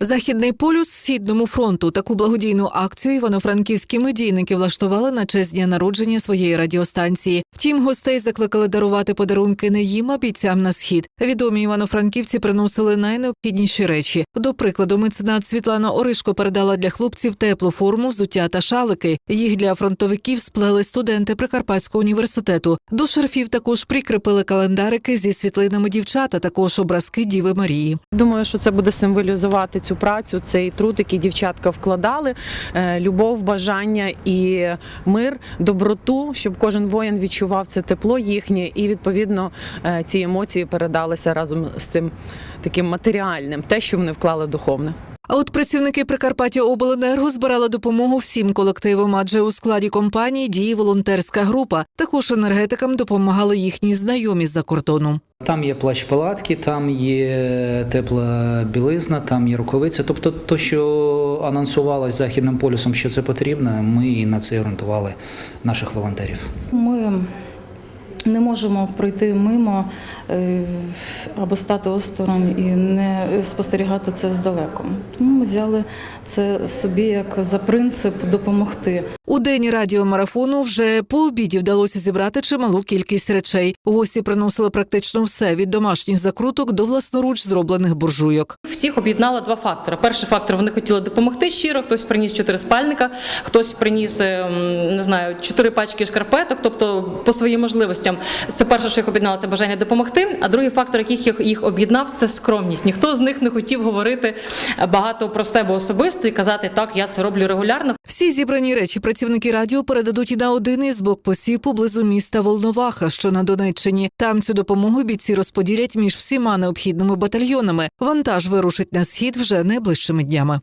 Західний полюс східному фронту. Таку благодійну акцію івано-франківські медійники влаштували на честь дня народження своєї радіостанції. Втім, гостей закликали дарувати подарунки не їм, а бійцям на схід. Відомі івано-франківці приносили найнеобхідніші речі. До прикладу, меценат Світлана Оришко передала для хлопців теплу форму, взуття та шалики. Їх для фронтовиків сплели студенти Прикарпатського університету. До шарфів також прикріпили календарики зі світлинами дівчат, також образки Діви Марії. Думаю, що це буде символізувати цю працю, цей труд, який дівчатка вкладали, е, любов, бажання і мир, доброту, щоб кожен воїн відчував це тепло їхнє, і відповідно е, ці емоції передалися разом з цим таким матеріальним, те, що вони вклали духовне. А от працівники Прикарпаття Обленерго збирали допомогу всім колективам, адже у складі компанії діє волонтерська група. Також енергетикам допомагали їхні знайомі з-за кордону. Там є плащ палатки, там є тепла білизна, там є рукавиця. Тобто, то, що анонсувалось західним полюсом, що це потрібно, ми на це орієнтували наших волонтерів. Ми не можемо пройти мимо е, або стати осторонь і не спостерігати це здалеку. Тому ми взяли це собі як за принцип допомогти. У день радіомарафону вже по обіді вдалося зібрати чималу кількість речей. Гості приносили практично все від домашніх закруток до власноруч зроблених буржуйок. Всіх об'єднало два фактори. Перший фактор вони хотіли допомогти щиро. Хтось приніс чотири спальника, хтось приніс ем, не знаю чотири пачки шкарпеток, тобто по своїм можливостям. Це перше, що їх об'єднало, це бажання допомогти. А другий фактор, який їх, їх об'єднав, це скромність. Ніхто з них не хотів говорити багато про себе особисто і казати, так я це роблю регулярно. Всі зібрані речі працівники радіо передадуть і на один із блокпостів поблизу міста Волноваха, що на Донеччині. Там цю допомогу бійці розподілять між всіма необхідними батальйонами. Вантаж вирушить на схід вже найближчими днями.